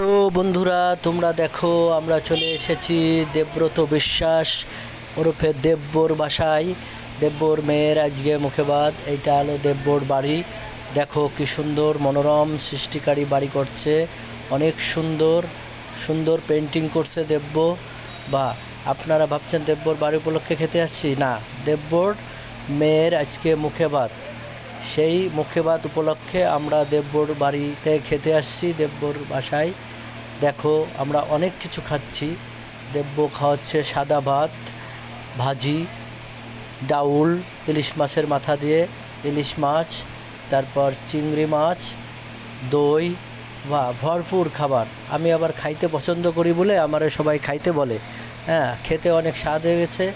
তো বন্ধুরা, তোমরা দেখো, আমরা চলে এসেছি দেবব্রত বিশ্বাস ওরফে দেব্বর বাসায়। দেব্বর মেয়ের আজকে মুখেবাদ এইটা হলো দেব্বর বাড়ি। দেখো কি সুন্দর মনোরম সৃষ্টিকারী বাড়ি করছে, অনেক সুন্দর সুন্দর পেন্টিং করছে দেব্য বা, আপনারা ভাবছেন দেব্বর বাড়ি উপলক্ষে খেতে আসছি? না দেব্বর মেয়ের আজকে মুখেবাদ সেই মুখেবাদ উপলক্ষে আমরা দেব্বর বাড়িতে খেতে আসছি, দেব্বর বাসায়। দেখো, আমরা অনেক কিছু খাচ্ছি। দেব্য খাওয়াচ্ছে সাদা ভাত, ভাজি, ডাউল, ইলিশ মাছের মাথা দিয়ে ইলিশ মাছ, তারপর চিংড়ি মাছ, দই। বা ভরপুর খাবার। আমি আবার খাইতে পছন্দ করি বলে আমার সবাই খাইতে বলে। হ্যাঁ খেতে অনেক স্বাদ হয়ে গেছে।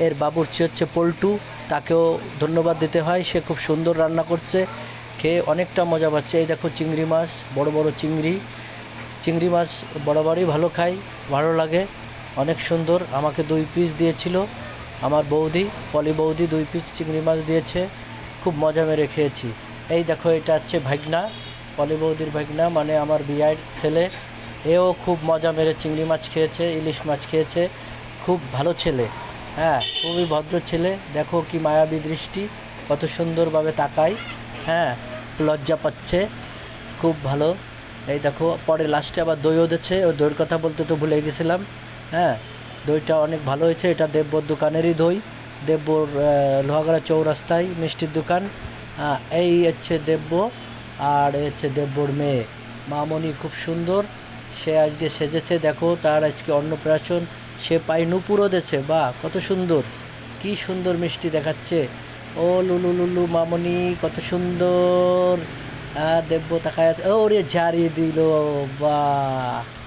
এর বাবুর্চি হচ্ছে পল্টু। তাকেও ধন্যবাদ দিতে হয়। সে খুব সুন্দর রান্না করছে, খেয়ে অনেকটা মজা পাচ্ছে। এই দেখো চিংড়ি মাছ, বড় বড় চিংড়ি। চিংড়ি মাছ বরাবরই ভালো খাই, ভালো লাগে, অনেক সুন্দর। আমাকে দুই পিস দিয়েছিল, আমার বৌদি, পলি বৌদি দুই পিস চিংড়ি মাছ দিয়েছে, খুব মজা মেরে খেয়েছি। এই দেখো এটা হচ্ছে ভাগনা, পলি বৌদির ভাগনা মানে আমার বিয়ের ছেলে। এও খুব মজা মেরে চিংড়ি মাছ খেয়েছে, ইলিশ মাছ খেয়েছে, খুব ভালো ছেলে। হ্যাঁ খুবই ভদ্র ছেলে। দেখো কি মায়াবী দৃষ্টি কত সুন্দরভাবে তাকায় হ্যাঁ লজ্জা পাচ্ছে খুব ভালো। এই দেখো পরে লাস্টে আবার দইও দিচ্ছে। ও দইয়ের কথা বলতে তো ভুলে গেছিলাম হ্যাঁ দইটা অনেক ভালো হয়েছে। এটা দেব্বর দোকানেরই দই। দেব্বর আহ, লোহাগড়া চৌরাস্তায় মিষ্টির দোকান। এই হচ্ছে দেব্য আর হচ্ছে দেব্বর মেয়ে। মামনি খুব সুন্দর। সে আজকে সেজেছে দেখো তার আজকে অন্নপ্রাশন। সে পায়ে নুপুরও দেছে বা কত সুন্দর, কি সুন্দর মিষ্টি দেখাচ্ছে। ও লুলু লুলু মামনি, কত সুন্দর। আর দেব্য তাকায় ও রে ঝাড়িয়ে দিল, বাহ।